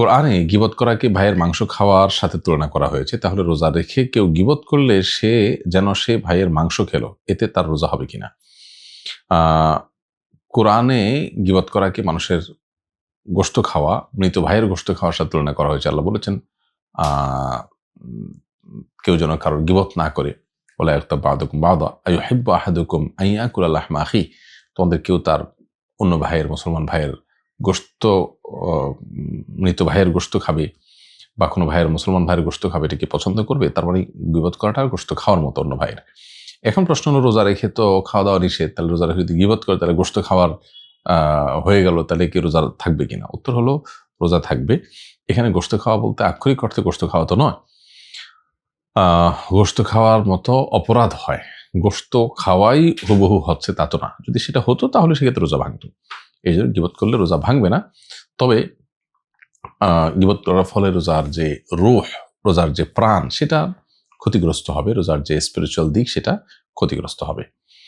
কোরআনে গিবত করাকে ভাইয়ের মাংস খাওয়ার সাথে তুলনা করা হয়েছে, তাহলে রোজা রেখে কেউ গিবত করলে সে যেন সে ভাইয়ের মাংস খেলো, এতে তার রোজা হবে কিনা? কোরআনে গিবত করাকে মানুষের গোস্ত খাওয়া, মৃত ভাইয়ের গোস্ত খাওয়ার সাথে তুলনা করা হয়েছে, আল্লাহ বলেছেন কেউ যেন কারোর গিবত না করে বলে একটা বাদকুম বাদা আয়ু হেব্ব আহাদুকুম আইয়া কুলাল্লাহ মাহি তোমাদের কেউ তার অন্য ভাইয়ের, মুসলমান ভাইয়ের গোস্ত মৃত ভাইয়ের গোস্ত খাবে বা কোনো ভাইয়ের মুসলমান ভাইয়ের গোস্ত খাবে, এটা কি পছন্দ করবে? তার মানে গিবত করাটা গোস্ত খাওয়ার মতো অন্য ভাইয়ের। এখন প্রশ্ন হলো, রোজা রেখে তো খাওয়া দাওয়া নিষেধ, তাহলে রোজা রেখে যদি গিবত করে, তাহলে গোস্ত খাওয়ার হয়ে গেল, তাহলে কি রোজা থাকবে কিনা? উত্তর হলো, রোজা থাকবে। এখানে গোস্ত খাওয়া বলতে আক্ষরিক অর্থে গোস্ত খাওয়া তো নয়। গোস্ত খাওয়ার মতো অপরাধ হয়। গোস্ত খাওয়াই হুবহু হচ্ছে তা তো না। যদি সেটা হতো, তাহলে সেক্ষেত্রে রোজা ভাঙতো। এই জন্য গিবত করলে রোজা ভাঙবে না। তবে গিবত করার ফলে রোজার যে রোহ, রোজার যে প্রাণ, সেটা ক্ষতিগ্রস্ত হবে। রোজার যে স্পিরিচুয়াল দিক, সেটা ক্ষতিগ্রস্ত হবে।